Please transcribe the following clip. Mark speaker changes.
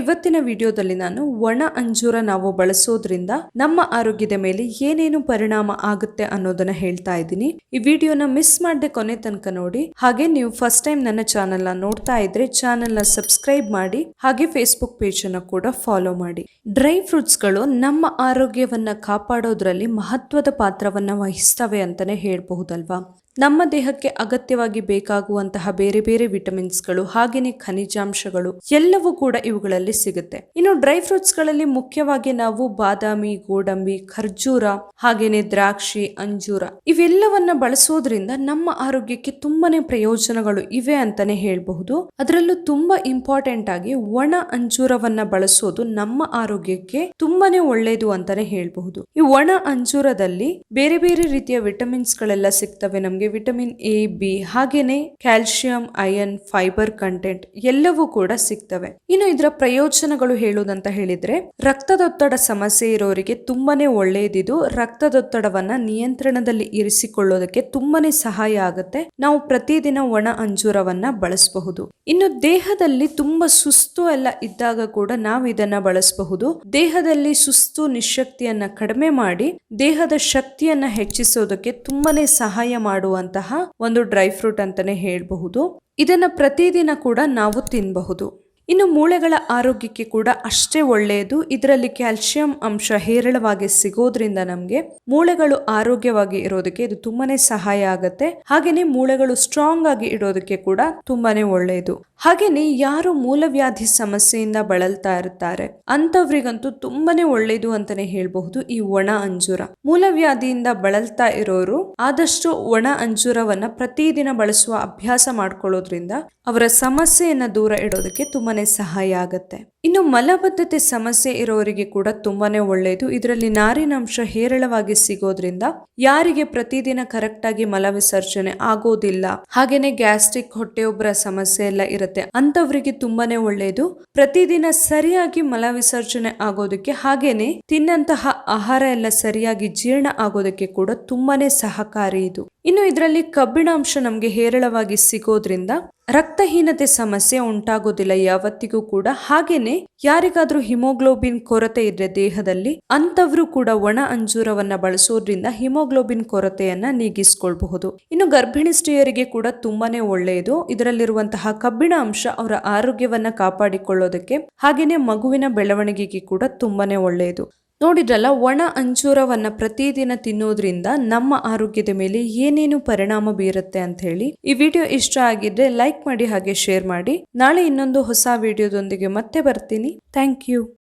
Speaker 1: ಇವತ್ತಿನ ವಿಡಿಯೋದಲ್ಲಿ ನಾನು ಒಣ ಅಂಜೂರ ನಾವು ಬಳಸೋದ್ರಿಂದ ನಮ್ಮ ಆರೋಗ್ಯದ ಮೇಲೆ ಏನೇನು ಪರಿಣಾಮ ಆಗುತ್ತೆ ಅನ್ನೋದನ್ನ ಹೇಳ್ತಾ ಇದ್ದೀನಿ. ಈ ವಿಡಿಯೋನ ಮಿಸ್ ಮಾಡದೆ ಕೊನೆ ತನಕ ನೋಡಿ. ಹಾಗೆ ನೀವು ಫಸ್ಟ್ ಟೈಮ್ ನನ್ನ ಚಾನೆಲ್ ನೋಡ್ತಾ ಇದ್ರೆ ಚಾನೆಲ್ ಸಬ್ಸ್ಕ್ರೈಬ್ ಮಾಡಿ, ಹಾಗೆ ಫೇಸ್ಬುಕ್ ಪೇಜ್ ಅನ್ನ ಕೂಡ ಫಾಲೋ ಮಾಡಿ. ಡ್ರೈ ಫ್ರೂಟ್ಸ್ಗಳು ನಮ್ಮ ಆರೋಗ್ಯವನ್ನ ಕಾಪಾಡೋದ್ರಲ್ಲಿ ಮಹತ್ವದ ಪಾತ್ರವನ್ನ ವಹಿಸ್ತವೆ ಅಂತಾನೆ ಹೇಳ್ಬಹುದಲ್ವಾ? ನಮ್ಮ ದೇಹಕ್ಕೆ ಅಗತ್ಯವಾಗಿ ಬೇಕಾಗುವಂತಹ ಬೇರೆ ಬೇರೆ ವಿಟಮಿನ್ಸ್ಗಳು ಹಾಗೆಯೇ ಖನಿಜಾಂಶಗಳು ಎಲ್ಲವೂ ಕೂಡ ಇವುಗಳಲ್ಲಿ ಸಿಗುತ್ತೆ. ಇನ್ನು ಡ್ರೈ ಫ್ರೂಟ್ಸ್ಗಳಲ್ಲಿ ಮುಖ್ಯವಾಗಿ ನಾವು ಬಾದಾಮಿ, ಗೋಡಂಬಿ, ಖರ್ಜೂರ, ಹಾಗೇನೆ ದ್ರಾಕ್ಷಿ, ಅಂಜೂರ ಇವೆಲ್ಲವನ್ನ ಬಳಸೋದ್ರಿಂದ ನಮ್ಮ ಆರೋಗ್ಯಕ್ಕೆ ತುಂಬಾನೇ ಪ್ರಯೋಜನಗಳು ಇವೆ ಅಂತಾನೆ ಹೇಳಬಹುದು. ಅದರಲ್ಲೂ ತುಂಬಾ ಇಂಪಾರ್ಟೆಂಟ್ ಆಗಿ ಒಣ ಅಂಜೂರವನ್ನ ಬಳಸೋದು ನಮ್ಮ ಆರೋಗ್ಯಕ್ಕೆ ತುಂಬಾನೇ ಒಳ್ಳೆಯದು ಅಂತಾನೆ ಹೇಳಬಹುದು. ಈ ಒಣ ಅಂಜೂರದಲ್ಲಿ ಬೇರೆ ಬೇರೆ ರೀತಿಯ ವಿಟಮಿನ್ಸ್ ಗಳೆಲ್ಲ ಸಿಗ್ತವೆ. ನಮ್ಗೆ ವಿಟಮಿನ್ ಎ, ಬಿ ಹಾಗೇನೆ ಕ್ಯಾಲ್ಸಿಯಂ ಐರನ್ ಫೈಬರ್ ಕಂಟೆಂಟ್ ಎಲ್ಲವೂ ಕೂಡ ಸಿಗ್ತವೆ. ಇನ್ನು ಇದರ ಪ್ರಯೋಜನಗಳು ಹೇಳುವುದಂತ ಹೇಳಿದ್ರೆ, ರಕ್ತದೊತ್ತಡ ಸಮಸ್ಯೆ ಇರೋರಿಗೆ ತುಂಬಾನೇ ಒಳ್ಳೆಯದಿದು ರಕ್ತದೊತ್ತಡವನ್ನ ನಿಯಂತ್ರಣದಲ್ಲಿ ಇರಿಸಿಕೊಳ್ಳೋದಕ್ಕೆ ತುಂಬಾನೇ ಸಹಾಯ ಆಗುತ್ತೆ. ನಾವು ಪ್ರತಿದಿನ ಒಣ ಅಂಜೂರವನ್ನ ಬಳಸಬಹುದು. ಇನ್ನು ದೇಹದಲ್ಲಿ ತುಂಬಾ ಸುಸ್ತು ಎಲ್ಲ ಇದ್ದಾಗ ಕೂಡ ನಾವು ಇದನ್ನ ಬಳಸಬಹುದು. ದೇಹದಲ್ಲಿ ಸುಸ್ತು ನಿಶಕ್ತಿಯನ್ನ ಕಡಿಮೆ ಮಾಡಿ ದೇಹದ ಶಕ್ತಿಯನ್ನ ಹೆಚ್ಚಿಸೋದಕ್ಕೆ ತುಂಬಾನೇ ಸಹಾಯ ಮಾಡುವಂತಹ ಒಂದು ಡ್ರೈ ಫ್ರೂಟ್ ಅಂತಾನೆ ಹೇಳಬಹುದು. ಇದನ್ನ ಪ್ರತಿದಿನ ಕೂಡ ನಾವು ತಿನ್ನಬಹುದು ಇನ್ನು ಮೂಳೆಗಳ ಆರೋಗ್ಯಕ್ಕೆ ಕೂಡ ಅಷ್ಟೇ ಒಳ್ಳೆಯದು. ಇದರಲ್ಲಿ ಕ್ಯಾಲ್ಸಿಯಂ ಅಂಶ ಹೇರಳವಾಗಿ ಸಿಗೋದ್ರಿಂದ ನಮಗೆ ಮೂಳೆಗಳು ಆರೋಗ್ಯವಾಗಿ ಇರೋದಕ್ಕೆ ಇದು ತುಂಬಾನೇ ಸಹಾಯ ಆಗುತ್ತೆ. ಹಾಗೇನೆ ಮೂಳೆಗಳು ಸ್ಟ್ರಾಂಗ್ ಆಗಿ ಇಡೋದಕ್ಕೆ ಕೂಡ ತುಂಬಾನೇ ಒಳ್ಳೆಯದು. ಹಾಗೇನೆ ಯಾರು ಮೂಲವ್ಯಾಧಿ ಸಮಸ್ಯೆಯಿಂದ ಬಳಲ್ತಾ ಇರ್ತಾರೆ. ಅಂತವ್ರಿಗಂತೂ ತುಂಬಾನೇ ಒಳ್ಳೇದು ಅಂತಾನೆ ಹೇಳ್ಬಹುದು ಈ ಒಣ ಅಂಜೂರ. ಮೂಲವ್ಯಾಧಿಯಿಂದ ಬಳಲ್ತಾ ಇರೋರು ಆದಷ್ಟು ಒಣ ಅಂಜೂರವನ್ನ ಪ್ರತಿದಿನ ಬಳಸುವ ಅಭ್ಯಾಸ ಮಾಡ್ಕೊಳ್ಳೋದ್ರಿಂದ ಅವರ ಸಮಸ್ಯೆಯನ್ನ ದೂರ ಇಡೋದಕ್ಕೆ ತುಂಬಾನೇ ಸಹಾಯ ಆಗತ್ತೆ. ಇನ್ನು ಮಲಬದ್ಧತೆ ಸಮಸ್ಯೆ ಇರೋರಿಗೆ ಕೂಡ ತುಂಬಾನೇ ಒಳ್ಳೆಯದು ಇದರಲ್ಲಿ ನಾರಿನಾಂಶ ಹೇರಳವಾಗಿ ಸಿಗೋದ್ರಿಂದ ಯಾರಿಗೆ ಪ್ರತಿದಿನ ಕರೆಕ್ಟ್ ಆಗಿ ಮಲವಿಸರ್ಜನೆ ಆಗೋದಿಲ್ಲ. ಹಾಗೇನೆ ಗ್ಯಾಸ್ಟ್ರಿಕ್ ಹೊಟ್ಟೆಯೊಬ್ಬರ ಸಮಸ್ಯೆ ಎಲ್ಲ ಇರುತ್ತೆ. ಅಂತವರಿಗೆ ತುಂಬಾನೇ ಒಳ್ಳೆಯದು ಪ್ರತಿದಿನ ಸರಿಯಾಗಿ ಮಲ ವಿಸರ್ಜನೆ ಆಗೋದಕ್ಕೆ ಹಾಗೇನೆ ತಿನ್ನಂತಹ ಆಹಾರ ಎಲ್ಲ ಸರಿಯಾಗಿ ಜೀರ್ಣ ಆಗೋದಕ್ಕೆ ಕೂಡ ತುಂಬಾನೇ ಸಹಕಾರಿ ಇದು. ಇನ್ನು ಇದರಲ್ಲಿ ಕಬ್ಬಿಣಾಂಶ ನಮಗೆ ಹೇರಳವಾಗಿ ಸಿಗೋದ್ರಿಂದ ರಕ್ತಹೀನತೆ ಸಮಸ್ಯೆ ಉಂಟಾಗೋದಿಲ್ಲ ಯಾವತ್ತಿಗೂ ಕೂಡ. ಹಾಗೇನೆ ಯಾರಿಗಾದ್ರೂ ಹಿಮೋಗ್ಲೋಬಿನ್ ಕೊರತೆ ಇದ್ರೆ ದೇಹದಲ್ಲಿ ಅಂತವ್ರು ಕೂಡ ಒಣ ಅಂಜೂರವನ್ನ ಬಳಸೋದ್ರಿಂದ ಹಿಮೋಗ್ಲೋಬಿನ್ ಕೊರತೆಯನ್ನ ನೀಗಿಸ್ಕೊಳ್ಬಹುದು. ಇನ್ನು ಗರ್ಭಿಣಿ ಸ್ತ್ರೀಯರಿಗೆ ಕೂಡ ತುಂಬಾನೇ ಒಳ್ಳೆಯದು ಇದರಲ್ಲಿರುವಂತಹ ಕಬ್ಬಿಣ ಅಂಶ ಅವರ ಆರೋಗ್ಯವನ್ನ ಕಾಪಾಡಿಕೊಳ್ಳೋದಕ್ಕೆ ಹಾಗೇನೆ ಮಗುವಿನ ಬೆಳವಣಿಗೆಗೆ ಕೂಡ ತುಂಬಾನೇ ಒಳ್ಳೆಯದು. ನೋಡಿದ್ರಲ್ಲ, ಒಣ ಅಂಜೂರವನ್ನ ಪ್ರತಿದಿನ ತಿನ್ನೋದ್ರಿಂದ ನಮ್ಮ ಆರೋಗ್ಯದ ಮೇಲೆ ಏನೇನು ಪರಿಣಾಮ ಬೀರುತ್ತೆ ಅಂತ ಹೇಳಿ ಈ ವಿಡಿಯೋ ಇಷ್ಟ ಆಗಿದ್ರೆ ಲೈಕ್ ಮಾಡಿ ಹಾಗೆ ಶೇರ್ ಮಾಡಿ. ನಾಳೆ ಇನ್ನೊಂದು ಹೊಸ ವಿಡಿಯೋದೊಂದಿಗೆ ಮತ್ತೆ ಬರ್ತೀನಿ. Thank you.